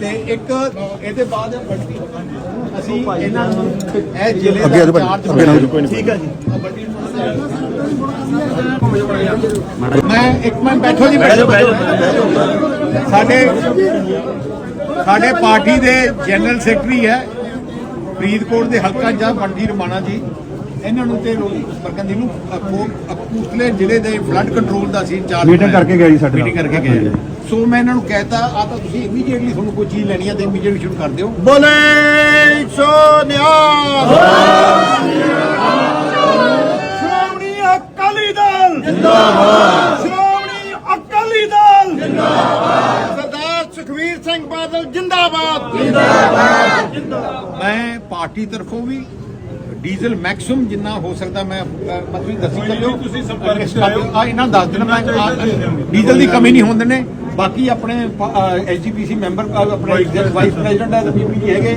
ਤੇ। ਇੱਕ ਇਹਦੇ ਬਾਅਦ ਅਸੀਂ ਇਹਨਾਂ ਨੂੰ ਇਹ ਜ਼ਿਲ੍ਹੇ ਅੱਗੇ ਆ ਜਾਓ ਦਾ ਚਾਰਜ ਅੱਗੇ ਨਾ ਕੋਈ ਠੀਕ ਹੈ ਜੀ ਮੈਂ ਇੱਕ ਮਿੰਟ ਬੈਠੋ ਜੀ ਬੈਠੋ। ਸਾਡੇ ਸਾਡੇ ਪਾਰਟੀ ਦੇ ਜਨਰਲ ਸੈਕਟਰੀ ਹੈ ਫਰੀਦਕੋਟ ਦੇ ਹਲਕਾ ਜਾਂ ਬੰਟੀ ਰਮਾਣਾ ਜੀ। ਇਹਨਾਂ ਨੂੰ ਤੇ ਰੋਲੀ ਬਰਕੰਦੀ ਨੂੰ ਕਪੂਰਥਲੇ ਜ਼ਿਲ੍ਹੇ ਦੇ ਫਲੱਡ ਕੰਟਰੋਲ ਦਾ ਸੀ ਇੰਚਾਰਜ Meeting ਕਰਕੇ ਗਏ ਜੀ ਸਾਡੇ। ਮੀਟਿੰਗ ਕਰਕੇ ਗਏ। ਸੋ ਮੈਂ ਇਹਨਾਂ ਨੂੰ ਕਹਿਤਾ ਆ ਤਾਂ ਤੁਸੀਂ ਇਮੀਡੀਏਟਲੀ ਤੁਹਾਨੂੰ ਕੋਈ ਚੀਜ਼ ਲੈਣੀ ਹੈ ਤੇ ਇਮੀਡੀਏਟਲੀ ਸ਼ੁਰੂ ਕਰ ਦਿਓ। ਬੋਲੇ ਸੋਨਿਆ ਸ਼੍ਰੋਮਣੀ ਅਕਾਲੀ ਦਲ। ਜਿੰਦਾਬਾਦ। ਸ਼੍ਰੋਮਣੀ ਅਕਾਲੀ ਦਲ। ਸਰਦਾਰ ਸੁਖਵੀਰ ਸਿੰਘ ਬਾਦਲ ਜਿੰਦਾਬਾਦ। ਮੈਂ ਪਾਰਟੀ ਤਰਫੋਂ ਵੀ ਡੀਜ਼ਲ ਮੈਕਸਿਮਮ ਜਿੰਨਾ ਹੋ ਸਕਦਾ ਮੈਂ ਮਤਲਬ ਦੱਸੀ ਚੱਲਿਓ ਤੁਸੀਂ ਸੰਪਰਕ ਆ ਇਹਨਾਂ ਦੱਸ ਦੇਣਾ ਮੈਂ ਡੀਜ਼ਲ ਦੀ ਕਮੀ ਨਹੀਂ ਹੋਣ ਦਿੰਦੇ ਬਾਕੀ ਆਪਣੇ ਐਸਜੀਪੀਸੀ ਮੈਂਬਰ ਆਪਣੇ ਵਾਈਸ ਪ੍ਰੈਜ਼ੀਡੈਂਟ ਹੈ ਬੀਬੀ ਜੀ ਹੈਗੇ।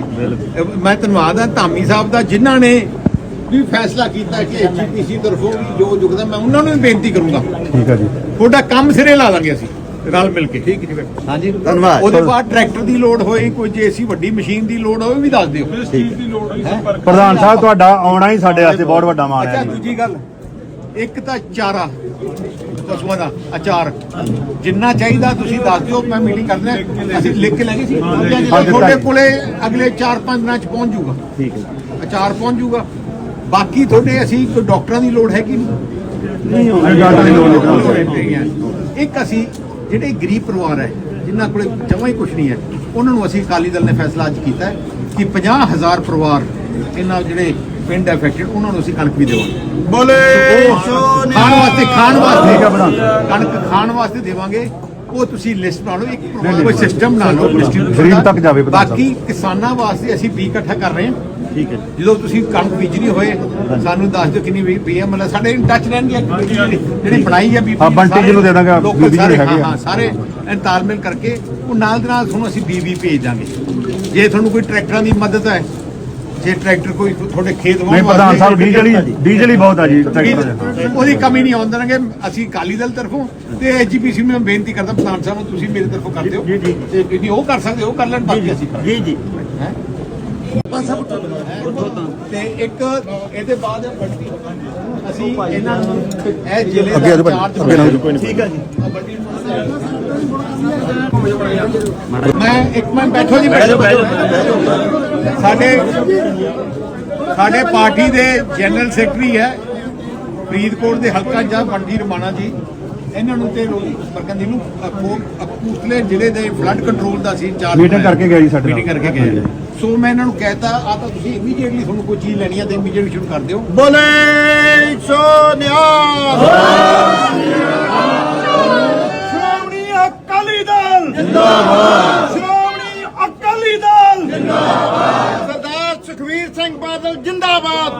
ਮੈਂ ਧੰਨਵਾਦ ਹਾਂ ਧਾਮੀ ਸਾਹਿਬ ਦਾ ਜਿਨ੍ਹਾਂ ਨੇ ਵੀ ਫੈਸਲਾ ਕੀਤਾ ਕਿ ਐਸਜੀਪੀਸੀ ਤਰਫੋਂ ਵੀ ਜੋ ਜੁਗਦਾ ਮੈਂ ਉਹਨਾਂ ਨੂੰ ਵੀ ਬੇਨਤੀ ਕਰੂੰਗਾ। ਠੀਕ ਹੈ ਜੀ। ਤੁਹਾਡਾ ਕੰਮ ਸਿਰੇ ਲਾ ਦਾਂਗੇ ਅਸੀਂ। ਰਲ ਮਿਲ ਕੇ ਠੀਕ ਹੈ ਜੀ ਹਾਂਜੀ। ਧੰਨਵਾਦ। ਉਹਦੇ ਬਾਅਦ ਟਰੈਕਟਰ ਦੀ ਲੋਡ ਹੋਏ ਕੋਈ ਜੇਸੀ ਵੱਡੀ ਮਸ਼ੀਨ ਦੀ ਲੋਡ ਹੋਵੇ ਵੀ ਦੱਸ ਦਿਓ। ਇਸ ਚੀਜ਼ ਦੀ ਲੋੜ ਹੋਈ ਸੰਪਰਕ ਪ੍ਰਧਾਨ ਸਾਹਿਬ ਤੁਹਾਡਾ ਆਉਣਾ ਹੀ ਸਾਡੇ ਵਾਸਤੇ ਬਹੁਤ ਵੱਡਾ ਮਾਣ ਅੱਛਾ ਹੈ ਜੀ। ਦੂਜੀ ਗੱਲ ਇੱਕ ਤਾਂ ਚਾਰਾ ਪਸ਼ੂਆਂ ਦਾ ਅਚਾਰ। ਜਿੰਨਾ ਚਾਹੀਦਾ ਤੁਸੀਂ ਦੱਸ ਦਿਓ ਮੈਂ ਮੀਟਿੰਗ ਕਰਦਾ ਅਸੀਂ ਲਿਖ ਕੇ ਲੈ ਗਏ ਸੀ। ਤੁਹਾਡੇ ਕੋਲੇ ਅਗਲੇ 4-5 ਦਿਨਾਂ ਚ ਪਹੁੰਚ ਜਾਊਗਾ। ਠੀਕ ਹੈ। ਅਚਾਰ ਪਹੁੰਚ ਜਾਊਗਾ। ਬਾਕੀ ਤੁਹਾਡੇ ਅਸੀਂ ਕੋਈ ਡਾਕਟਰਾਂ ਦੀ ਲੋੜ ਹੈ ਕਿ ਨਹੀਂ? ਨਹੀਂ ਹੋਣੀ ਡਾਟਾ ਦੀ ਲੋੜ ਨਹੀਂ। ਇੱਕ ਅਸੀਂ ਜਿਹੜੇ ਗਰੀਬ ਪਰਿਵਾਰ ਹੈ ਜਿਨ੍ਹਾਂ ਕੋਲੇ ਜਮਾਂ ਹੀ ਕੁਝ ਨਹੀਂ ਹੈ ਉਹਨਾਂ ਨੂੰ ਅਸੀਂ ਅਕਾਲੀ ਦਲ ਨੇ ਫੈਸਲਾ ਅੱਜ ਕੀਤਾ ਹੈ ਕਿ 50000 ਪਰਿਵਾਰ ਇਹਨਾਂ ਜਿਹੜੇ ਪਿੰਡ ਐਫੈਕਟਡ ਉਹਨਾਂ ਨੂੰ ਅਸੀਂ ਕਣਕ ਵੀ ਦੇਵਾਂਗੇ। ਬੋਲੇ! ਖਾਣ ਵਾਸਤੇ ਖਾਣ ਵਾਸਤੇ। ਠੀਕ ਹੈ ਬਣਾ ਕਣਕ ਖਾਣ ਵਾਸਤੇ ਦੇਵਾਂਗੇ। ਉਹ ਤੁਸੀਂ ਲਿਸਟ ਬਣਾ ਲਓ ਇੱਕ ਕੋਈ ਸਿਸਟਮ ਬਣਾ ਲਓ ਗਰੀਬ। ਤੱਕ ਜਾਵੇ ਬਾਕੀ ਕਿਸਾਨਾਂ ਵਾਸਤੇ ਅਸੀਂ ਬੀ ਇਕੱਠਾ ਕਰ ਰਹੇ ਹਾਂ। ਠੀਕ ਹੈ ਜਦੋਂ ਤੁਸੀਂ ਕਣਕ ਬੀਜਣੀ ਹੋਏ ਸਾਨੂੰ ਦੱਸ ਦਿਓ ਕਿੰਨੀ ਪੀਐਮ ਮਤਲਬ ਸਾਡੇ ਇਨ ਟੱਚ ਰਹਿਣਗੇ ਜਿਹੜੀ ਜਿਹੜੀ ਬਣਾਈ ਹੈ ਬੀਪੀ ਹਾਂ, ਬੰਟੀ ਜੀ ਨੂੰ ਦੇ ਦਾਂਗੇ, ਬੀਬੀ ਜੀ ਹੈਗੇ ਆ। ਹਾਂ ਸਾਰੇ ਤਾਲਮੇਲ ਕਰਕੇ ਉਹ ਨਾਲ ਦੇ ਨਾਲ ਤੁਹਾਨੂੰ ਅਸੀਂ ਬੀਬੀ ਭੇਜ ਦਾਂਗੇ। ਜੇ ਤੁਹਾਨੂੰ ਕੋਈ ਟਰੈਕਟਰਾਂ ਦੀ ਮਦਦ ਹੈ ਜੇ ਟਰੈਕਟਰ ਕੋਈ ਤੁਹਾਡੇ ਖੇਤ ਵਾਹੁਣ ਨਹੀਂ ਪ੍ਰਧਾਨ ਸਾਹਿਬ ਡੀਜ਼ਲ ਹੀ ਡੀਜ਼ਲ ਹੀ ਬਹੁਤ ਆ ਜੀ ਟਰੈਕਟਰ ਉਹਦੀ ਕਮੀ ਨਹੀਂ ਆਉਣ ਦੇਣਗੇ। ਅਸੀਂ ਅਕਾਲੀ ਦਲ ਤਰਫੋਂ ਤੇ ਐਜੀਪੀਸੀ ਨੂੰ ਮੈਂ ਬੇਨਤੀ ਕਰਦਾ ਪ੍ਰਧਾਨ ਸਾਹਿਬ ਨੂੰ ਤੁਸੀਂ ਮੇਰੇ ਤਰਫੋਂ ਕਰ ਦਿਓ। ਜੀ, ਜੀ। ਤੇ ਜੇ ਉਹ ਕਰ ਸਕਦੇ ਉਹ ਕਰ ਲੈਣ ਬਾਕੀ ਅਸੀਂ ਜੀ ਜੀ। ਹੈਂ? ਤੇ ਇੱਕ ਇਹਦੇ ਬਾਅਦ ਅਸੀਂ ਇਹਨਾਂ ਨੂੰ ਇਹ ਜ਼ਿਲ੍ਹੇ ਦਾ ਚਾਰਜ। ਠੀਕ ਹੈ ਜੀ। ਮੈਂ ਇੱਕ ਮਿੰਟ ਬੈਠੋ ਜੀ ਬੈਠੋ। ਸਾਡੇ ਸਾਡੇ ਪਾਰਟੀ ਦੇ ਜਨਰਲ ਸੈਕਟਰੀ ਹੈ ਫਰੀਦਕੋਟ ਦੇ ਹਲਕਾ ਜਾਂ ਬੰਟੀ ਰਮਾਣਾ ਜੀ। ਇਹਨਾਂ ਨੂੰ ਤੇ ਰੋਲੀ ਬਰਕੰਦੀ ਨੂੰ ਕਪੂਰਥਲੇ ਜ਼ਿਲ੍ਹੇ ਦੇ ਫਲੱਡ ਕੰਟਰੋਲ ਦਾ ਸੀ ਇੰਚਾਰਜ Meeting ਕਰਕੇ ਗਏ ਜੀ ਸਾਡੇ। ਮੀਟਿੰਗ ਕਰਕੇ ਗਏ। ਸੋ ਮੈਂ ਇਹਨਾਂ ਨੂੰ ਕਹਿਤਾ ਆ ਤਾਂ ਤੁਸੀਂ ਇਮੀਡੀਏਟਲੀ ਤੁਹਾਨੂੰ ਕੋਈ ਚੀਜ਼ ਲੈਣੀ ਹੈ ਤੇ ਇਮੀਡੀਏਟਲੀ ਸ਼ੁਰੂ ਕਰ ਦਿਓ। ਬੋਲੇ ਸੋਨਿਆ! ਸ਼੍ਰੋਮਣੀ ਅਕਾਲੀ ਦਲ ਜਿੰਦਾਬਾਦ ਸ਼੍ਰੋਮਣੀ ਅਕਾਲੀ ਦਲ ਸਰਦਾਰ ਸੁਖਵੀਰ ਸਿੰਘ ਬਾਦਲ ਜਿੰਦਾਬਾਦ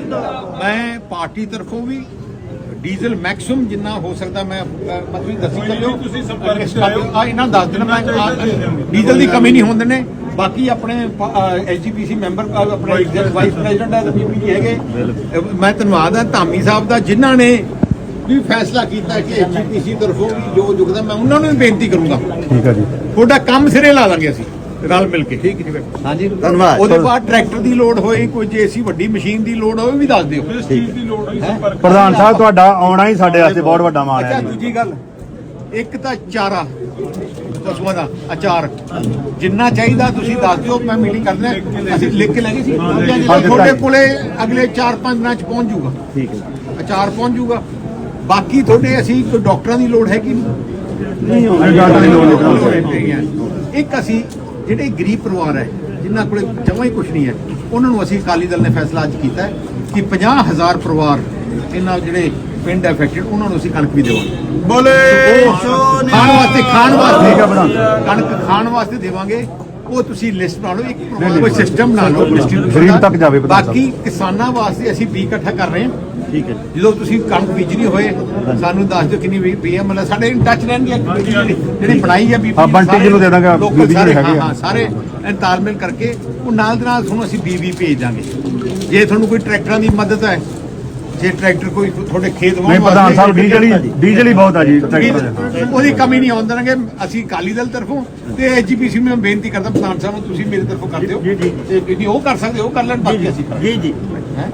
ਮੈਂ ਪਾਰਟੀ ਤਰਫੋਂ ਵੀ ਡੀਜ਼ਲ ਮੈਕਸਿਮਮ ਜਿੰਨਾ ਹੋ ਸਕਦਾ ਮੈਂ ਮਤਲਬ ਦੱਸੀ ਚੱਲਿਓ ਤੁਸੀਂ ਸੰਪਰਕ ਆ ਇਹਨਾਂ ਦੱਸ ਦੇਣਾ ਮੈਂ ਡੀਜ਼ਲ ਦੀ ਕਮੀ ਨਹੀਂ ਹੋਣ ਬਾਕੀ ਆਪਣੇ ਐਸਜੀਪੀਸੀ ਮੈਂਬਰ ਆਪਣੇ ਵਾਈਸ ਪ੍ਰੈਜ਼ੀਡੈਂਟ ਹੈ ਬੀਬੀ ਜੀ ਹੈਗੇ। ਮੈਂ ਧੰਨਵਾਦ ਹਾਂ ਧਾਮੀ ਸਾਹਿਬ ਦਾ ਜਿਨ੍ਹਾਂ ਨੇ ਵੀ ਫੈਸਲਾ ਕੀਤਾ ਕਿ ਐਸਜੀਪੀਸੀ ਤਰਫੋਂ ਵੀ ਜੋ ਜੁਗਦਾ ਮੈਂ ਉਹਨਾਂ ਨੂੰ ਵੀ ਬੇਨਤੀ ਕਰੂੰਗਾ। ਠੀਕ ਹੈ ਜੀ। ਤੁਹਾਡਾ ਕੰਮ ਸਿਰੇ ਲਾ ਦਾਂਗੇ ਅਸੀਂ। ਰਲ ਮਿਲ ਕੇ ਠੀਕ ਹੈ ਜੀ ਹਾਂਜੀ। ਧੰਨਵਾਦ। ਉਹਦੇ ਬਾਅਦ ਟਰੈਕਟਰ ਦੀ ਲੋਡ ਹੋਏ ਕੋਈ ਜੇਸੀ ਵੱਡੀ ਮਸ਼ੀਨ ਦੀ ਲੋਡ ਹੋਵੇ ਵੀ ਦੱਸ ਦਿਓ। ਇਸ ਚੀਜ਼ ਦੀ ਲੋੜ ਹੋਈ ਸੰਪਰਕ ਪ੍ਰਧਾਨ ਸਾਹਿਬ ਤੁਹਾਡਾ ਆਉਣਾ ਹੀ ਸਾਡੇ ਵਾਸਤੇ ਬਹੁਤ ਵੱਡਾ ਮਾਣ ਅੱਛਾ ਹੈ ਜੀ। ਦੂਜੀ ਗੱਲ ਇੱਕ ਤਾਂ ਚਾਰਾ ਪਸ਼ੂਆਂ ਦਾ ਅਚਾਰ। ਜਿੰਨਾ ਚਾਹੀਦਾ ਤੁਸੀਂ ਦੱਸ ਦਿਓ ਮੈਂ ਮੀਟਿੰਗ ਕਰਦਾ ਅਸੀਂ ਲਿਖ ਕੇ ਲੈ ਗਏ ਸੀ। ਤੁਹਾਡੇ ਕੋਲੇ ਅਗਲੇ 4-5 ਦਿਨਾਂ ਚ ਪਹੁੰਚ ਜਾਊਗਾ। ਠੀਕ ਹੈ। ਅਚਾਰ ਪਹੁੰਚ ਜਾਊਗਾ। ਬਾਕੀ ਤੁਹਾਡੇ ਅਸੀਂ ਕੋਈ ਡਾਕਟਰਾਂ ਦੀ ਲੋੜ ਹੈ ਕਿ ਨਹੀਂ ਨਹੀਂ ਹੋਣੀ ਡਾਟਾ ਦੀ ਲੋੜ ਨਹੀਂ। ਇੱਕ ਅਸੀਂ ਜਿਹੜੇ ਗਰੀਬ ਪਰਿਵਾਰ ਹੈ ਜਿਨ੍ਹਾਂ ਕੋਲੇ ਜਮਾਂ ਹੀ ਕੁਝ ਨਹੀਂ ਹੈ ਉਹਨਾਂ ਨੂੰ ਅਸੀਂ ਅਕਾਲੀ ਦਲ ਨੇ ਫੈਸਲਾ ਅੱਜ ਕੀਤਾ ਕਿ 50000 ਪਰਿਵਾਰ ਇਹਨਾਂ ਜਿਹੜੇ ਪਿੰਡ ਐਫੈਕਟਡ ਉਹਨਾਂ ਨੂੰ ਅਸੀਂ ਕਣਕ ਵੀ ਦੇਵਾਂਗੇ। ਬੋਲੇ! ਖਾਣ ਵਾਸਤੇ ਖਾਣ ਕਣਕ ਖਾਣ ਵਾਸਤੇ ਦੇਵਾਂਗੇ। ਉਹ ਤੁਸੀਂ ਲਿਸਟ ਬਣਾ ਲਓ ਇੱਕ ਪਰਿਵਾਰ ਕੋਈ ਸਿਸਟਮ ਬਣਾ ਲਓ ਗਰੀਬ। ਤੱਕ ਜਾਵੇ ਬਾਕੀ ਕਿਸਾਨਾਂ ਵਾਸਤੇ ਅਸੀਂ ਬੀ ਇਕੱਠਾ ਕਰ ਰਹੇ ਹਾਂ। ਠੀਕ ਹੈ। ਜਦੋਂ ਤੁਸੀਂ ਕਣਕ ਬੀਜਣੀ ਹੋਏ ਸਾਨੂੰ ਦੱਸ ਦਿਓ ਕਿੰਨੀ ਪੀਐਮ ਮਤਲਬ ਸਾਡੇ ਇਨ ਟੱਚ ਰਹਿਣਗੇ ਜਿਹੜੀ ਜਿਹੜੀ ਬਣਾਈ ਹੈ ਬੀਬੀ ਹਾਂ, ਬੰਟੀ ਜੀ ਨੂੰ ਦੇ ਦਾਂਗੇ, ਬੀਬੀ ਹੈਗੇ ਆ। ਹਾਂ ਸਾਰੇ ਤਾਲਮੇਲ ਕਰਕੇ ਉਹ ਨਾਲ ਦੇ ਨਾਲ ਤੁਹਾਨੂੰ ਅਸੀਂ ਬੀਬੀ ਭੇਜ ਦਾਂਗੇ। ਜੇ ਤੁਹਾਨੂੰ ਕੋਈ ਟਰੈਕਟਰਾਂ ਦੀ ਮਦਦ ਹੈ ਜੇ ਟਰੈਕਟਰ ਕੋਈ ਤੁਹਾਡੇ ਖੇਤ ਵਾਹੁਣ ਨਹੀਂ ਪ੍ਰਧਾਨ ਸਾਹਿਬ ਡੀਜ਼ਲ ਹੀ ਡੀਜ਼ਲ ਹੀ ਬਹੁਤ ਆ ਜੀ ਟਰੈਕਟਰ ਦੇ ਉਹਦੀ ਕਮੀ ਨਹੀਂ ਆਉਣ ਦੇਣਗੇ ਅਸੀਂ ਅਕਾਲੀ ਦਲ ਤਰਫੋਂ ਤੇ ਐਜੀਪੀਸੀ ਨੂੰ ਮੈਂ ਬੇਨਤੀ ਕਰਦਾ ਪ੍ਰਧਾਨ ਸਾਹਿਬ ਨੂੰ ਤੁਸੀਂ ਮੇਰੇ ਤਰਫੋਂ ਕਰ ਦਿਓ। ਜੀ, ਜੀ। ਤੇ ਉਹ ਕਰ ਸਕਦੇ ਹੋ ਕਰ ਲੈਣ ਬਾਕੀ ਅਸੀਂ ਜੀ ਜੀ। ਹੈਂ?